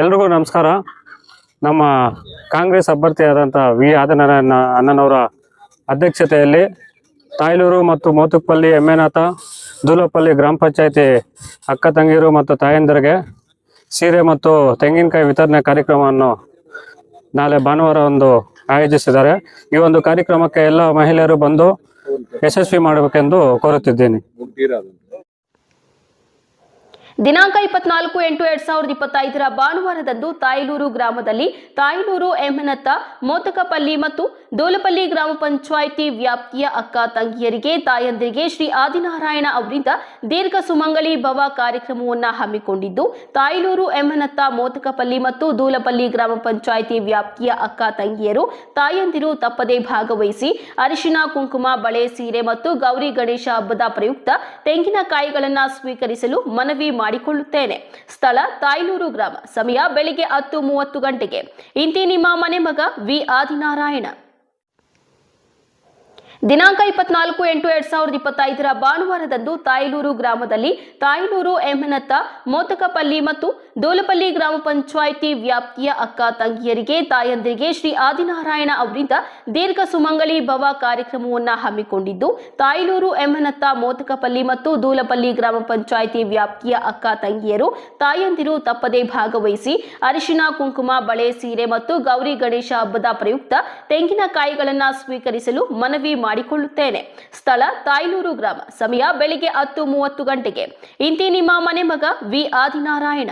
ಎಲ್ರಿಗೂ ನಮಸ್ಕಾರ. ನಮ್ಮ ಕಾಂಗ್ರೆಸ್ ಅಭ್ಯರ್ಥಿಯಾದಂಥ ವಿ ಆದನಾರಾಯಣ ಅಣ್ಣನವರ ಅಧ್ಯಕ್ಷತೆಯಲ್ಲಿ ತಾಯ್ಲೂರು ಮತ್ತು ಮೋತುಕಪಲ್ಲಿ ಎಮ್ಮೆನಾಥ ದೂಲಪಲ್ಲಿ ಗ್ರಾಮ ಪಂಚಾಯತಿ ಅಕ್ಕ ತಂಗಿಯರು ಮತ್ತು ತಾಯಂದಿರಿಗೆ ಸೀರೆ ಮತ್ತು ತೆಂಗಿನಕಾಯಿ ವಿತರಣೆ ಕಾರ್ಯಕ್ರಮವನ್ನು ನಾಳೆ ಭಾನುವಾರ ಒಂದು ಆಯೋಜಿಸಿದ್ದಾರೆ. ಈ ಒಂದು ಕಾರ್ಯಕ್ರಮಕ್ಕೆ ಎಲ್ಲ ಮಹಿಳೆಯರು ಬಂದು ಯಶಸ್ವಿ ಮಾಡಬೇಕೆಂದು ಕೋರುತ್ತಿದ್ದೇನೆ. ದಿನಾಂಕ ಇಪ್ಪತ್ನಾಲ್ಕು ಎಂಟು ಎರಡ್ ಸಾವಿರದ ಇಪ್ಪತ್ತೈದರ ಭಾನುವಾರದಂದು ತಾಯ್ಲೂರು ಗ್ರಾಮದಲ್ಲಿ ತಾಯಲೂರು ಎಮ್ಮನತ್ತ ಮೋತಕಪಲ್ಲಿ ಮತ್ತು ದೋಲಪಲ್ಲಿ ಗ್ರಾಮ ಪಂಚಾಯಿತಿ ವ್ಯಾಪ್ತಿಯ ಅಕ್ಕ ತಂಗಿಯರಿಗೆ, ತಾಯಂದಿರಿಗೆ ಶ್ರೀ ಆದಿನಾರಾಯಣ ಅವರಿಂದ ದೀರ್ಘ ಸುಮಂಗಲಿ ಭವ ಕಾರ್ಯಕ್ರಮವನ್ನು ಹಮ್ಮಿಕೊಂಡಿದ್ದು, ತಾಯಲೂರು ಎಮ್ಮನತ್ತ ಮೋತಕಪಲ್ಲಿ ಮತ್ತು ದೂಲಪಲ್ಲಿ ಗ್ರಾಮ ಪಂಚಾಯಿತಿ ವ್ಯಾಪ್ತಿಯ ಅಕ್ಕ ತಂಗಿಯರು, ತಾಯಂದಿರು ತಪ್ಪದೇ ಭಾಗವಹಿಸಿ ಅರಿಶಿನ ಕುಂಕುಮ, ಬಳೆ ಸೀರೆ ಮತ್ತು ಗೌರಿ ಗಣೇಶ ಹಬ್ಬದ ಪ್ರಯುಕ್ತ ತೆಂಗಿನಕಾಯಿಗಳನ್ನು ಸ್ವೀಕರಿಸಲು ಮನವಿ ಮಾಡಿಕೊಳ್ಳುತ್ತೇನೆ. ಸ್ಥಳ ತಾಯ್ಲೂರು ಗ್ರಾಮ. ಸಮಯ ಬೆಳಿಗ್ಗೆ ಹತ್ತು ಮೂವತ್ತು ಗಂಟೆಗೆ. ಇಂತಿ ನಿಮ್ಮ ಮನೆ ಮಗ ವಿ. ಆದಿನಾರಾಯಣ. ದಿನಾಂಕ ಇಪ್ಪತ್ನಾಲ್ಕು ಎಂಟು ಎರಡ್ ಸಾವಿರದ ಇಪ್ಪತ್ತೈದರ ಭಾನುವಾರದಂದು ತಾಯ್ಲೂರು ಗ್ರಾಮದಲ್ಲಿ ತಾಯ್ಲೂರು ಎಮ್ಮನತ್ತ ಮೋತಕಪಲ್ಲಿ ಮತ್ತು ದೋಲಪಲ್ಲಿ ಗ್ರಾಮ ಪಂಚಾಯಿತಿ ವ್ಯಾಪ್ತಿಯ ಅಕ್ಕ ತಂಗಿಯರಿಗೆ ತಾಯಂದಿರಿಗೆ ಶ್ರೀ ಆದಿನಾರಾಯಣ ಅವರಿಂದ ದೀರ್ಘ ಸುಮಂಗಲಿ ಭವ ಕಾರ್ಯಕ್ರಮವನ್ನು ಹಮ್ಮಿಕೊಂಡಿದ್ದು, ತಾಯ್ಲೂರು ಎಮ್ಮನತ್ತ ಮೋತಕಪಲ್ಲಿ ಮತ್ತು ದೂಲಪಲ್ಲಿ ಗ್ರಾಮ ಪಂಚಾಯಿತಿ ವ್ಯಾಪ್ತಿಯ ಅಕ್ಕ ತಂಗಿಯರು ತಾಯಂದಿರು ತಪ್ಪದೇ ಭಾಗವಹಿಸಿ ಅರಿಶಿನ ಕುಂಕುಮ, ಬಳೆ ಸೀರೆ ಮತ್ತು ಗೌರಿ ಗಣೇಶ ಹಬ್ಬದ ಪ್ರಯುಕ್ತ ತೆಂಗಿನಕಾಯಿಗಳನ್ನು ಸ್ವೀಕರಿಸಲು ಮನವಿ ಮಾಡಿಕೊಳ್ಳುತ್ತೇನೆ. ಸ್ಥಳ ತಾಯ್ಲೂರು ಗ್ರಾಮ. ಸಮಯ ಬೆಳಿಗ್ಗೆ ಹತ್ತು ಮೂವತ್ತು ಗಂಟೆಗೆ. ಇಂತಿ ನಿಮ್ಮ ಮನೆ ಮಗ ವಿ. ಆದಿನಾರಾಯಣ.